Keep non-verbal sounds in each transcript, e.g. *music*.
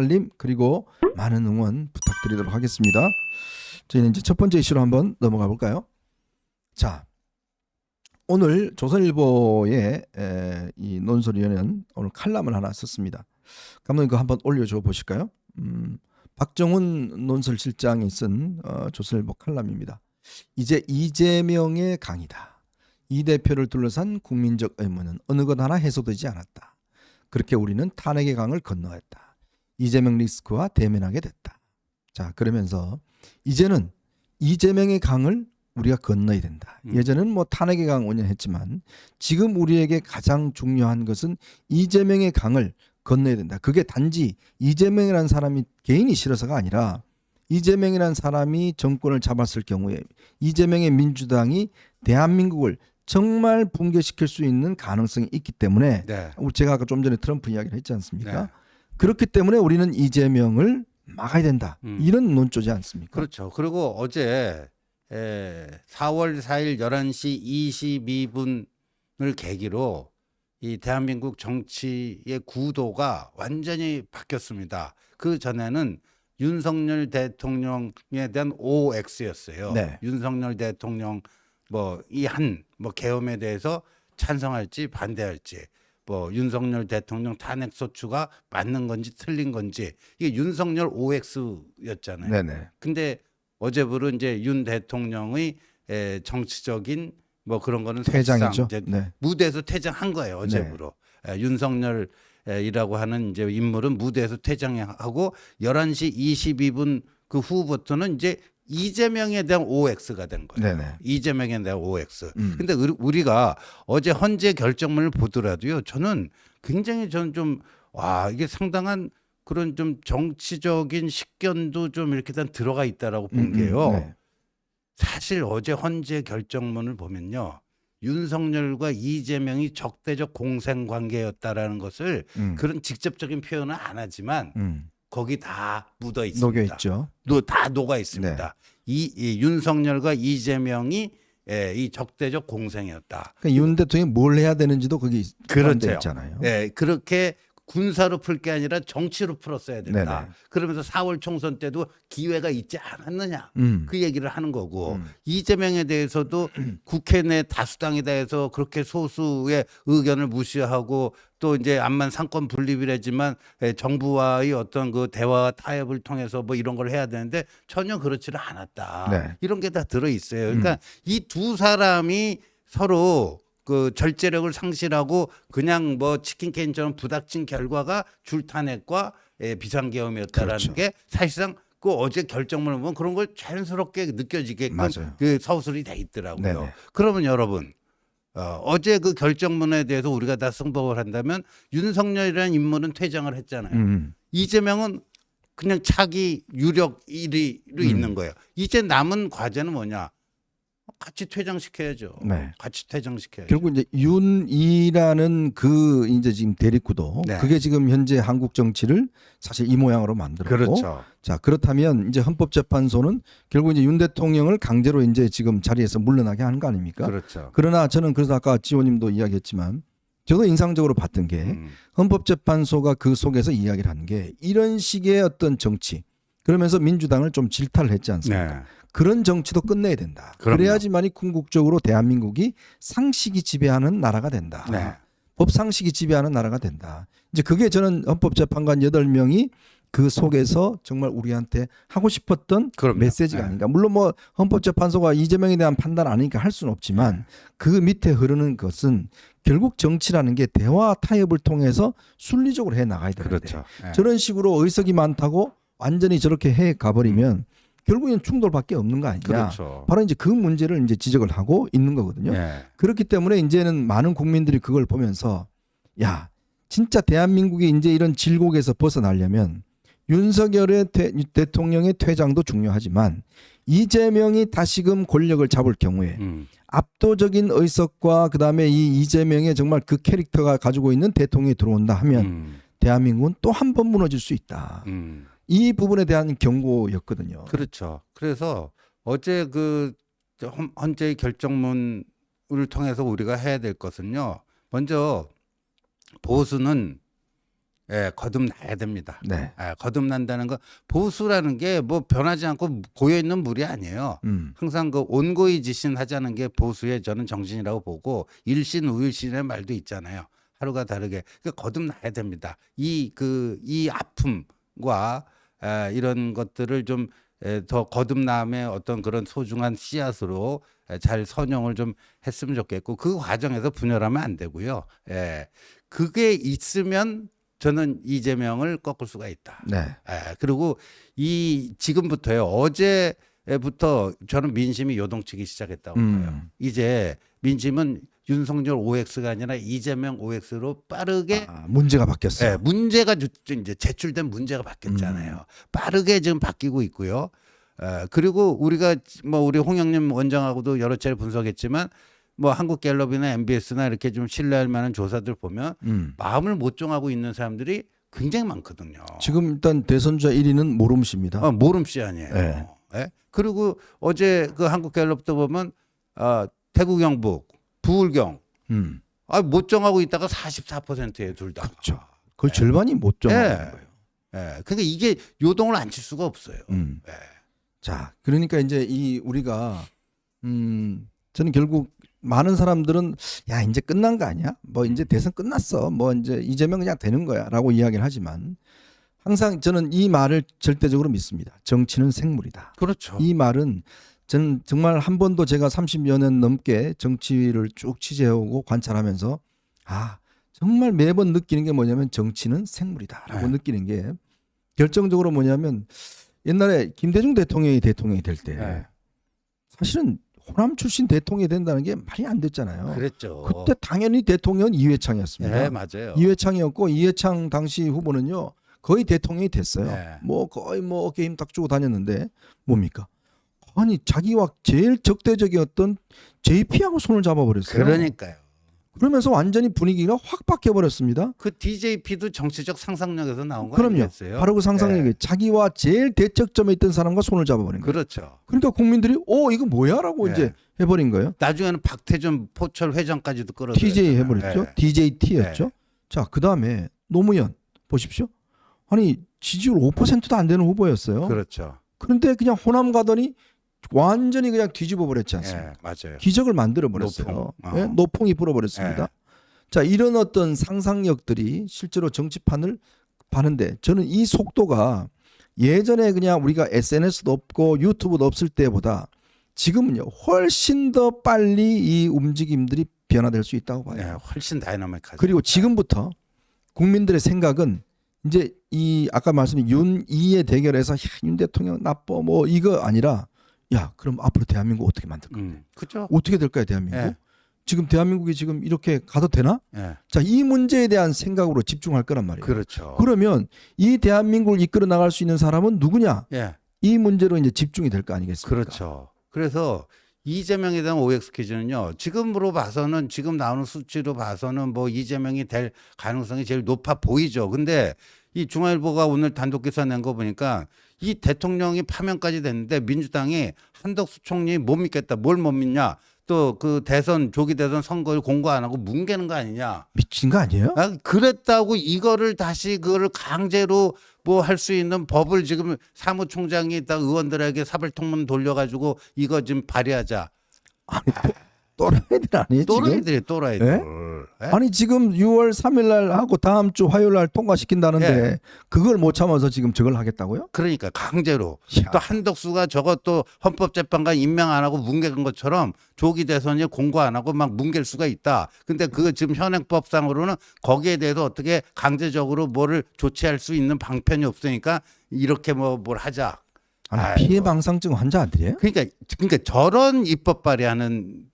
알림 그리고 많은 응원 부탁드리도록 하겠습니다. 저희는 이제 첫 번째 이슈로 한번 넘어가 볼까요? 자, 오늘 조선일보의 에, 이 논설위원회는 오늘 칼럼을 하나 썼습니다. 감독님 그거 한번 올려줘 보실까요? 음, 박정훈 논설실장이 쓴 어, 조선일보 칼럼입니다. 이제 이재명의 강이다. 이 대표를 둘러싼 국민적 의문은 어느 것 하나 해소되지 않았다. 그렇게 우리는 탄핵의 강을 건너했다. 이재명 리스크와 대면하게 됐다. 자, 그러면서 이제는 이재명의 강을 우리가 건너야 된다. 음. 예전은 뭐 탄핵의 강 운영했지만 지금 우리에게 가장 중요한 것은 이재명의 강을 건너야 된다. 그게 단지 이재명이라는 사람이 개인이 싫어서가 아니라 이재명이라는 사람이 정권을 잡았을 경우에 이재명의 민주당이 대한민국을 정말 붕괴시킬 수 있는 가능성이 있기 때문에 네. 제가 아까 좀 전에 트럼프 이야기를 했지 않습니까? 네. 그렇기 때문에 우리는 이재명을 막아야 된다. 음. 이런 논조지 않습니까? 그렇죠. 그리고 어제 에, 4월 4일 11시 22분을 계기로 이 대한민국 정치의 구도가 완전히 바뀌었습니다. 그 전에는 윤석열 대통령에 대한 OX였어요. 네. 윤석열 대통령 뭐 이 한뭐 계엄에 대해서 찬성할지 반대할지 뭐 윤석열 대통령 탄핵 소추가 맞는 건지 틀린 건지 이게 윤석열 OX였잖아요. 네네. 근데 어제부로 이제 윤 대통령의 에, 정치적인 뭐 그런 거는 퇴장이죠. 이제 네. 무대에서 퇴장한 거예요 어제부로 에, 윤석열 이라고 하는 이제 인물은 무대에서 퇴장하고 11시 22분 그 후부터는 이제 이재명에 대한 OX가 된 거예요. 네네. 이재명에 대한 OX. 음. 근데 우리- 우리가 어제 헌재 결정문을 보더라도요. 저는 굉장히 저는 좀 와, 이게 상당한 그런 좀 정치적인 식견도 좀 이렇게 다 들어가 있다라고 본 음, 음, 게요. 네. 사실 어제 헌재 결정문을 보면요. 윤석열과 이재명이 적대적 공생 관계였다라는 것을 음. 그런 직접적인 표현은 안 하지만 음. 거기 다 묻어 있습니다. 녹여 있죠. 노- 다 녹아 있습니다. 네. 이, 이 윤석열과 이재명이 예, 이 적대적 공생이었다. 그러니까 윤 대통령이 뭘 해야 되는지도 거기 그렇죠. 있잖아요. 예, 그렇게 군사로 풀 게 아니라 정치로 풀었어야 된다. 네네. 그러면서 4월 총선 때도 기회가 있지 않았느냐. 음. 그 얘기를 하는 거고 음. 이재명에 대해서도 *clears throat* 국회 내 다수당이다 해서 그렇게 소수의 의견을 무시하고 또 이제 암만 상권 분립이라지만 에, 정부와의 어떤 그 대화와 타협을 통해서 뭐 이런 걸 해야 되는데 전혀 그렇지는 않았다. 네. 음. 이런 게 다 들어 있어요. 그러니까 이두 사람이 서로 그 절제력을 상실하고 그냥 뭐 치킨 게임처럼 부닥친 결과가 줄탄핵과 에, 비상계엄이었다라는 그렇죠. 게 사실상 그 어제 결정문을 보면 그런 걸 자연스럽게 느껴지게끔 맞아요. 그 서술이 돼 있더라고요. 네네. 그러면 여러분 어, 어제 그 결정문에 대해서 우리가 다 승복을 한다면 윤석열이라는 인물은 퇴장을 했잖아요. 음. 이재명은 그냥 차기 유력 1위로 음. 있는 거예요. 이제 남은 과제는 뭐냐? 같이 퇴장시켜야죠. 네. 같이 퇴장시켜야죠. 결국 이제 윤이라는 그 이제 지금 대립구도 네. 그게 지금 현재 한국 정치를 사실 이 모양으로 만들었고 그렇죠. 자 그렇다면 이제 헌법재판소는 결국 이제 윤 대통령을 강제로 이제 지금 자리에서 물러나게 하는 거 아닙니까? 그렇죠. 그러나 저는 그래서 아까 지호님도 이야기했지만 저도 인상적으로 봤던 게 음. 헌법재판소가 그 속에서 이야기를 하는 게 이런 식의 어떤 정치 그러면서 민주당을 좀 질타를 했지 않습니까? 네. 그런 정치도 끝내야 된다. 그럼요. 그래야지만이 궁극적으로 대한민국이 상식이 지배하는 나라가 된다. 네. 법 상식이 지배하는 나라가 된다. 이제 그게 저는 헌법재판관 8명이 그 속에서 정말 우리한테 하고 싶었던 그럼요. 메시지가 네. 아닌가. 물론 뭐 헌법재판소가 이재명에 대한 판단 아니니까 할 수는 없지만 그 밑에 흐르는 것은 결국 정치라는 게 대화 타협을 통해서 순리적으로 해 나가야 되는데 그렇죠. 네. 저런 식으로 의석이 많다고 완전히 저렇게 해 가버리면 결국엔 충돌밖에 없는 거 아니냐. 그렇죠. 바로 이제 그 문제를 이제 지적을 하고 있는 거거든요. 네. 그렇기 때문에 이제는 많은 국민들이 그걸 보면서 야 진짜 대한민국이 이제 이런 질곡에서 벗어나려면 윤석열의 대, 대통령의 퇴장도 중요하지만 이재명이 다시금 권력을 잡을 경우에 음. 압도적인 의석과 그다음에 이 이재명의 정말 그 캐릭터가 가지고 있는 대통령이 들어온다 하면 음. 대한민국은 또 한 번 무너질 수 있다. 음. 이 부분에 대한 경고였거든요. 그렇죠. 그래서 어제 그 헌- 헌재의 결정문을 통해서 우리가 해야 될 것은요. 먼저 보수는 예, 거듭나야 됩니다. 네. 예, 거듭난다는 건 보수라는 게 뭐 변하지 않고 고여 있는 물이 아니에요. 음. 항상 그 온고이 지신하자는 게 보수의 저는 정신이라고 보고 일신 우일신의 말도 있잖아요. 하루가 다르게 그러니까 거듭나야 됩니다. 이 그이 아픔과 에, 이런 것들을 좀 더 거듭남의 어떤 그런 소중한 씨앗으로 에, 잘 선용을 좀 했으면 좋겠고 그 과정에서 분열하면 안 되고요. 예. 그게 있으면 저는 이재명을 꺾을 수가 있다. 네. 예, 그리고 이 지금부터요. 어제 부터 저는 민심이 요동치기 시작했다고 음. 봐요. 이제 민심은 윤석열 OX가 아니라 이재명 OX로 빠르게 아, 문제가 바뀌었어요. 예, 문제가 주- 이제 제출된 문제가 바뀌었잖아요. 음. 빠르게 지금 바뀌고 있고요. 어, 그리고 우리가 뭐 우리 홍영님 원장하고도 여러 차례 분석했지만 뭐 한국 갤럽이나 MBS나 이렇게 좀 신뢰할 만한 조사들 보면 음. 마음을 못 정하고 있는 사람들이 굉장히 많거든요. 지금 일단 대선자 1위는 모름 씨입니다. 어, 모름 씨 아니에요. 네. 예? 그리고 어제 그 한국갤럽도 보면 아, 태국 경북, 부울경 음. 아, 못 정하고 있다가 44%예요, 둘 다. 그렇죠. 거의 절반이 못 정하는 예. 거예요. 예. 그러니까 이게 요동을 안 칠 수가 없어요. 음. 예. 자, 그러니까 이제 이 우리가 음 저는 결국 많은 사람들은 야 이제 끝난 거 아니야? 뭐 이제 대선 끝났어. 뭐 이제 이재명 그냥 되는 거야라고 이야기를 하지만 항상 저는 이 말을 절대적으로 믿습니다. 정치는 생물이다. 그렇죠. 이 말은 저는 정말 한 번도 제가 30여 년 넘게 정치를 쭉 취재하고 관찰하면서 아 정말 매번 느끼는 게 뭐냐면 정치는 생물이다라고 네. 느끼는 게 결정적으로 뭐냐면 옛날에 김대중 대통령이 대통령이 될 때 네. 사실은 호남 출신 대통령이 된다는 게 말이 안 됐잖아요. 그랬죠. 그때 당연히 대통령은 이회창이었습니다. 예, 맞아요. 이회창이었고 이회창 당시 후보는요 거의 대통령이 됐어요. 네. 뭐 거의 뭐 어깨 힘 딱 주고 다녔는데 뭡니까? 아니 자기와 제일 적대적이었던 JP하고 손을 잡아버렸어요. 그러니까요. 그러면서 완전히 분위기가 확 바뀌어 버렸습니다. 그 DJP도 정치적 상상력에서 나온 거 그럼요. 바로 그 상상력이 네. 자기와 제일 대척점에 있던 사람과 손을 잡아버린 거예요. 그렇죠. 그러니까 국민들이 어 이거 뭐야라고 네. 이제 해버린 거예요. 나중에는 박태준 포철 회장까지도 끌어 TJ 해버렸죠. 네. DJT였죠. 자, 그 다음에 노무현 보십시오. 아니 지지율 5%도 안 되는 후보였어요. 그렇죠. 그런데 그냥 호남 가더니 완전히 그냥 뒤집어 버렸지 않습니까? 예, 맞아요. 기적을 만들어 버렸어요. 노풍. 어. 예? 노풍이 불어 버렸습니다. 예. 자, 이런 어떤 상상력들이 실제로 정치판을 파는데 저는 이 속도가 예전에 그냥 우리가 SNS도 없고 유튜브도 없을 때보다 지금은요 훨씬 더 빨리 이 움직임들이 변화될 수 있다고 봐요. 예, 훨씬 다이나믹하죠. 그리고 지금부터 국민들의 생각은 이제 이 아까 말씀인 윤이의 대결에서 야, 윤 대통령 나빠 뭐 이거 아니라 야 그럼 앞으로 대한민국 어떻게 만들 거야? 음, 그죠? 어떻게 될까요 대한민국? 예. 지금 대한민국이 지금 이렇게 가도 되나? 예, 자 이 문제에 대한 생각으로 집중할 거란 말이에요. 그렇죠. 그러면 이 대한민국을 이끌어 나갈 수 있는 사람은 누구냐? 예, 이 문제로 이제 집중이 될 거 아니겠습니까? 그렇죠. 그래서 이재명에 대한 OX 퀴즈는요. 지금으로 봐서는 지금 나오는 수치로 봐서는 뭐 이재명이 될 가능성이 제일 높아 보이죠. 근데 이 중앙일보가 오늘 단독 기사 낸 거 보니까 이 대통령이 파면까지 됐는데 민주당이 한덕수 총리 못 믿겠다. 뭘 못 믿냐? 또 그 대선 조기 대선 선거를 공고 안 하고 뭉개는 거 아니냐? 미친 거 아니에요? 아, 그랬다고 이거를 다시 그거를 강제로 뭐 할 수 있는 법을 지금 사무총장이 있다 의원들에게 사벌통문 돌려가지고 이거 지금 발의하자. 아니 또 또라이들 아니에요 지금? 또라이들이 또라이들. 예? 아니 지금 6월 3일 날 하고 다음 주 화요일 날 통과시킨다는데 예. 그걸 못 참아서 지금 저걸 하겠다고요? 그러니까 강제로 야. 또 한덕수가 저것도 헌법재판관 임명 안 하고 뭉개는 것처럼 조기 대선에 공고 안 하고 막 뭉갤 수가 있다. 근데 그거 지금 현행법상으로는 거기에 대해서 어떻게 강제적으로 뭐를 조치할 수 있는 방편이 없으니까 이렇게 뭐 뭘 하자. 아니, 아이고. 피해 방상증 환자들이에요? 그러니까 그러니까 저런 입법 발의하는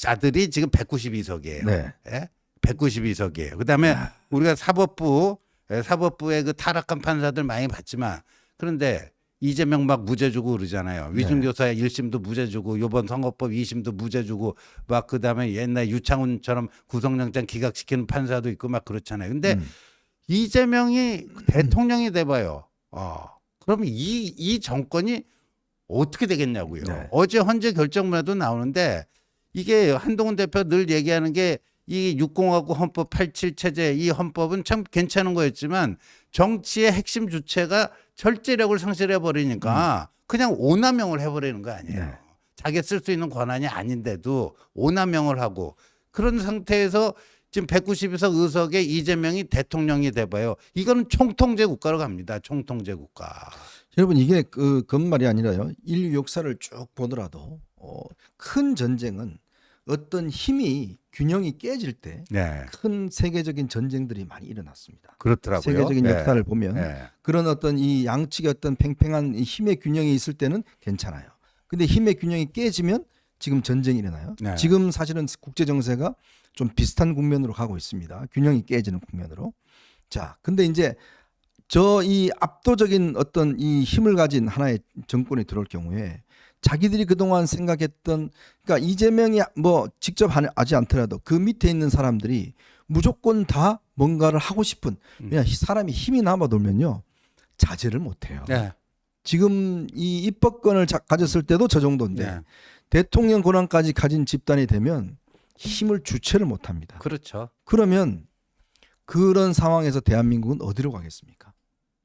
자들이 지금 192석이에요. 네. 예? 192석이에요. 그다음에 우리가 사법부 예, 사법부의 그 타락한 판사들 많이 봤지만 그런데 이재명 막 무죄 주고 그러잖아요. 네. 위중교사의 1심도 무죄 주고 요번 선거법 2심도 무죄 주고 막 그다음에 옛날 유창훈처럼 구속영장 기각시키는 판사도 있고 막 그렇잖아요. 근데 음. 이재명이 대통령이 돼 봐요. 어. 그러면 이, 이 정권이 어떻게 되겠냐고요. 네. 어제 헌재 결정문에도 나오는데 이게 한동훈 대표 늘 얘기하는 게 이 6공화국 헌법 87 체제 이 헌법은 참 괜찮은 거였지만 정치의 핵심 주체가 절제력을 상실해 버리니까 그냥 오남용을 해버리는 거 아니에요. 네. 자기 쓸수 있는 권한이 아닌데도 오남용을 하고 그런 상태에서 지금 190석 의석에 이재명이 대통령이 돼봐요. 이거는 총통제 국가로 갑니다. 총통제 국가. 여러분 이게 그 건말이 아니라요. 인류 역사를 쭉 보더라도 어, 큰 전쟁은 어떤 힘이 균형이 깨질 때 네, 큰 세계적인 전쟁들이 많이 일어났습니다. 그렇더라고요. 세계적인 네. 역사를 보면 네. 그런 어떤 이 양측의 어떤 팽팽한 이 힘의 균형이 있을 때는 괜찮아요. 근데 힘의 균형이 깨지면 지금 전쟁이 일어나요. 네. 지금 사실은 국제 정세가 좀 비슷한 국면으로 가고 있습니다. 균형이 깨지는 국면으로. 자, 근데 이제 저 이 압도적인 어떤 이 힘을 가진 하나의 정권이 들어올 경우에 자기들이 그동안 생각했던 그러니까 이재명이 뭐 직접 하- 하지 않더라도 그 밑에 있는 사람들이 무조건 다 뭔가를 하고 싶은 그냥 사람이 힘이 남아 돌면요 자제를 못 해요. 네. 지금 이 입법권을 자- 가졌을 때도 저 정도인데 네. 대통령 권한까지 가진 집단이 되면 힘을 주체를 못 합니다. 그렇죠. 그러면 그런 상황에서 대한민국은 어디로 가겠습니까?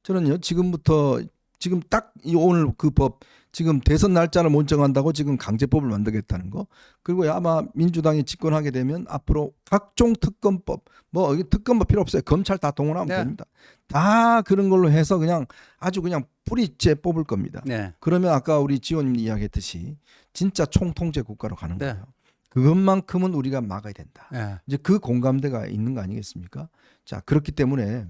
저는요 지금부터 지금 딱이 오늘 그 법 지금 대선 날짜를 못 정한다고 지금 강제법을 만들겠다는 거 그리고 아마 민주당이 집권하게 되면 앞으로 각종 특검법 뭐 특검법 필요 없어요 검찰 다 동원하면 네. 됩니다 다 그런 걸로 해서 그냥 아주 그냥 뿌리째 뽑을 겁니다 네. 그러면 아까 우리 지원님 이야기했듯이 진짜 총통제 국가로 가는 네. 거예요 그것만큼은 우리가 막아야 된다 네. 이제 그 공감대가 있는 거 아니겠습니까? 자 그렇기 때문에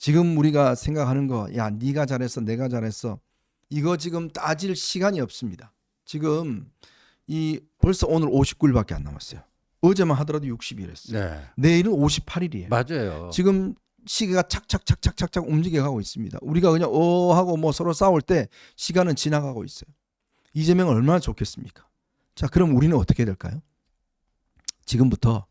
지금 우리가 생각하는 거, 야 네가 잘했어, 내가 잘했어, 이거 지금 따질 시간이 없습니다. 지금 이 벌써 오늘 59일밖에 안 남았어요. 어제만 하더라도 60일했어요. 네. 내일은 58일이에요. 맞아요. 지금 시계가 착착착착착착 움직여가고 있습니다. 우리가 그냥 어 하고 뭐 서로 싸울 때 시간은 지나가고 있어요. 이재명 얼마나 좋겠습니까? 자, 그럼 우리는 어떻게 될까요? 지금부터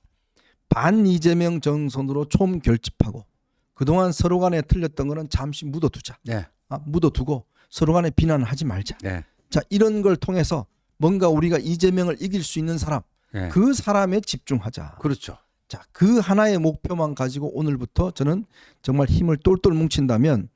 반 이재명 정선으로 총 결집하고 그동안 서로 간에 틀렸던 거는 잠시 묻어두자. 네. 아, 묻어두고 서로 간에 비난을 하지 말자. 네. 자, 이런 걸 통해서 뭔가 우리가 이재명을 이길 수 있는 사람, 네. 그 사람에 집중하자. 그렇죠. 자, 그 하나의 목표만 가지고 오늘부터 저는 정말 힘을 똘똘 뭉친다면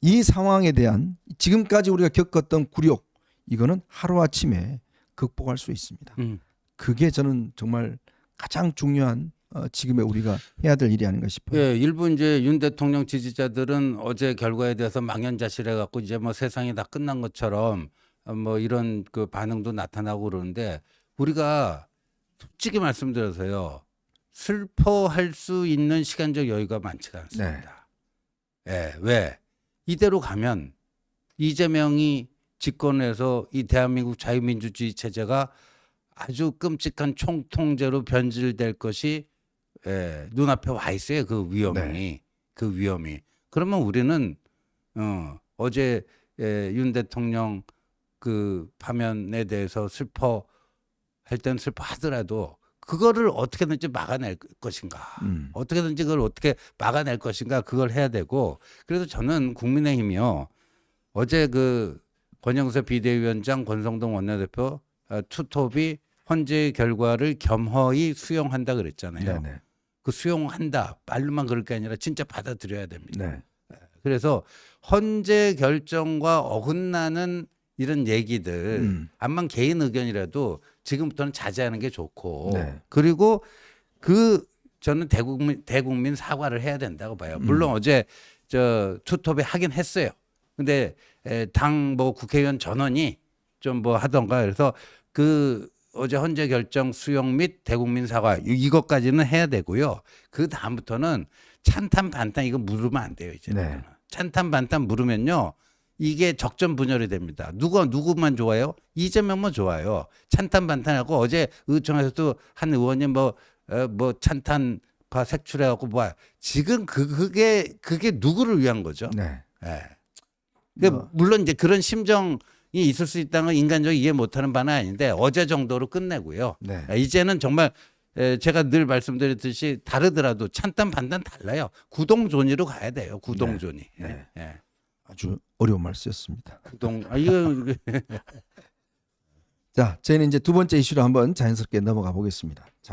이 상황에 대한 지금까지 우리가 겪었던 굴욕 이거는 하루아침에 극복할 수 있습니다. 음. 그게 저는 정말 가장 중요한 어, 지금의 우리가 해야 될 일이 아닌가 싶어요. 예, 일부 이제 윤 대통령 지지자들은 어제 결과에 대해서 망연자실해 갖고 이제 뭐 세상이 다 끝난 것처럼 어, 뭐 이런 그 반응도 나타나고 그러는데 우리가 솔직히 말씀드려서요. 슬퍼할 수 있는 시간적 여유가 많지가 않습니다. 예, 왜? 이대로 가면 이재명이 집권해서 이 대한민국 자유민주주의 체제가 아주 끔찍한 총통제로 변질될 것이 예, 눈앞에 와 있어요. 그 위험이. 그 위험이. 그러면 우리는 어, 어제 예, 윤 대통령 그 파면에 대해서 슬퍼 할 땐 슬퍼하더라도 그거를 어떻게든지 막아낼 것인가. 음. 어떻게든지 그걸 어떻게 막아낼 것인가 그걸 해야 되고 그래서 저는 국민의힘이요 어제 그 권영세 비대위원장 권성동 원내대표 어, 투톱이 헌재 결과를 겸허히 수용한다 그랬잖아요. 네, 네. 그 수용한다 말로만 그럴 게 아니라 진짜 받아들여야 됩니다. 네. 그래서 헌재 결정과 어긋나는 이런 얘기들 음. 암만 개인 의견이라도 지금부터는 자제하는 게 좋고 네. 그리고 그 저는 대국민 대국민 사과를 해야 된다고 봐요. 물론 음. 어제 저 투톱에 하긴 했어요. 근데 당 뭐 국회의원 전원이 좀 뭐 하던가 그래서 그 어제 헌재 결정 수용 및 대국민 사과 이- 이것까지는 해야 되고요. 그 다음부터는 찬탄 반탄 이거 물으면 안 돼요 이제. 네. 찬탄 반탄 물으면요. 이게 적전 분열이 됩니다. 누가 누구만 좋아요? 이재명만 좋아요. 찬탄 반탄하고 어제 의총에서도 한 의원님 뭐 어, 뭐 찬탄 파 색출해갖고 뭐 지금 그 그게 그게 누구를 위한 거죠? 네. 예. 그 뭐. 물론 이제 그런 심정 이 있을 수 있다는 건 인간적으로 이해 못하는 바는 아닌데 어제 정도로 끝내고요. 네. 아, 이제는 정말 에, 제가 늘 말씀드렸듯이 다르더라도 찬탄 반탄 달라요. 구동존이로 가야 돼요. 구동존이. 네. 예. 예. 아주 어려운 말씀이었습니다. 구동 아 *laughs* 이거 자, 저희는 이제 두 번째 이슈로 한번 자연스럽게 넘어가 보겠습니다. 자,